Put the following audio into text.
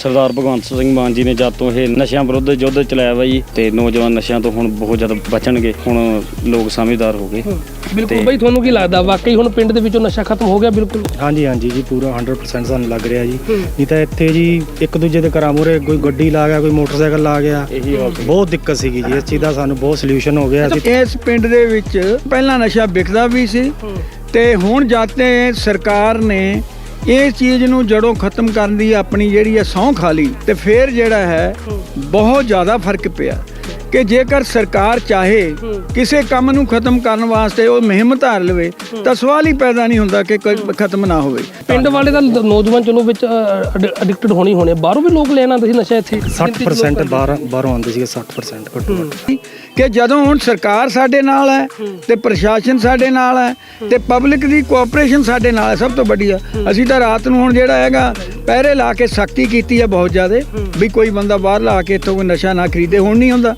ਸਰਦਾਰ ਭਗਵੰਤ ਸਿੰਘ ਮਾਨ ਜੀ ਨੇ ਜਦ ਤੋਂ ਇਹ ਨਸ਼ਿਆਂ ਵਿਰੁੱਧ ਯੁੱਧ ਚਲਾਇਆ ਵਾ ਜੀ ਤੇ ਨੌਜਵਾਨ ਨਸ਼ਿਆਂ ਤੋਂ ਹੁਣ ਬਹੁਤ ਜ਼ਿਆਦਾ ਬਚਣਗੇ ਹੁਣ ਲੋਕ ਸਮਝਦਾਰ ਹੋ ਗਏ। ਬਿਲਕੁਲ ਬਈ ਤੁਹਾਨੂੰ ਕੀ ਲੱਗਦਾ ਵਾਕਈ ਹੁਣ ਪਿੰਡ ਦੇ ਵਿੱਚੋਂ ਨਸ਼ਾ ਖਤਮ ਹੋ ਗਿਆ? ਬਿਲਕੁਲ। ਹਾਂਜੀ ਹਾਂਜੀ ਜੀ ਪੂਰਾ 100% ਸਾਨੂੰ ਲੱਗ ਰਿਹਾ ਜੀ। ਨਹੀਂ ਤਾਂ ਇੱਥੇ ਜੀ ਇੱਕ ਦੂਜੇ ਦੇ ਘਰਾਂ ਮੂਹਰੇ ਕੋਈ ਗੱਡੀ ਲਾ ਗਿਆ ਕੋਈ ਮੋਟਰਸਾਈਕਲ ਲਾ ਗਿਆ। ਬਹੁਤ ਦਿੱਕਤ ਸੀਗੀ ਜੀ ਇਸ ਚੀਜ਼ ਦਾ ਸਾਨੂੰ ਬਹੁਤ ਸੋਲੂਸ਼ਨ ਹੋ ਗਿਆ ਇਸ ਪਿੰਡ ਦੇ ਵਿੱਚ ਪਹਿਲਾਂ ਨਸ਼ਾ ਵਿਕਦਾ ਵੀ ਸੀ ਤੇ ਹੁਣ ਜਾਤੇ ਸਰਕਾਰ ਨੇ ਇਹ ਚੀਜ਼ ਨੂੰ ਜੜੋਂ ਖਤਮ ਕਰਨ ਦੀ ਆਪਣੀ ਜਿਹੜੀ ਹੈ ਸਹੁੰ ਖਾ ਲਈ ਤੇ ਫਿਰ ਜਿਹੜਾ ਹੈ ਬਹੁਤ ਜ਼ਿਆਦਾ ਫ਼ਰਕ ਪਿਆ। ਕਿ ਜੇਕਰ ਸਰਕਾਰ ਚਾਹੇ ਕਿਸੇ ਕੰਮ ਨੂੰ ਖਤਮ ਕਰਨ ਵਾਸਤੇ ਉਹ ਮੁਹਿੰਮ ਧਾਰ ਲਵੇ ਤਾਂ ਸਵਾਲ ਹੀ ਪੈਦਾ ਨਹੀਂ ਹੁੰਦਾ ਕਿ ਕੋਈ ਖਤਮ ਨਾ ਹੋਵੇ। ਪਿੰਡ ਵਾਲੇ ਤਾਂ ਨੌਜਵਾਨ ਚਲੋ ਵਿੱਚ ਐਡਿਕਟਡ ਹੋਣੀ ਹੋਣੇ ਬਾਹਰੋਂ ਵੀ ਲੋਕ ਲੈਣ ਆਉਂਦੇ ਸੀ ਨਸ਼ਾ ਇੱਥੇ। 60% ਬਾਹਰ ਬਾਹਰੋਂ ਆਉਂਦੇ ਸੀਗੇ 60% ਘੱਟੋ ਘੱਟ। ਕਿ ਜਦੋਂ ਹੁਣ ਸਰਕਾਰ ਸਾਡੇ ਨਾਲ ਹੈ ਤੇ ਪ੍ਰਸ਼ਾਸਨ ਸਾਡੇ ਨਾਲ ਹੈ ਤੇ ਪਬਲਿਕ ਦੀ ਕੋਆਪਰੇਸ਼ਨ ਸਾਡੇ ਨਾਲ ਹੈ ਸਭ ਤੋਂ ਵੱਡੀ ਆ ਅਸੀਂ ਤਾਂ ਰਾਤ ਨੂੰ ਹੁਣ ਜਿਹੜਾ ਹੈਗਾ ਪਹਿਰੇ ਲਾ ਕੇ ਸਖਤੀ ਕੀਤੀ ਹੈ ਬਹੁਤ ਜ਼ਿਆਦਾ ਵੀ ਕੋਈ ਬੰਦਾ ਬਾਹਰ ਲਾ ਕੇ ਇੱਥੋਂ ਕੋਈ ਨਸ਼ਾ ਨਾ ਖਰੀਦੇ ਹੁਣ ਨਹੀਂ ਹੁੰਦਾ।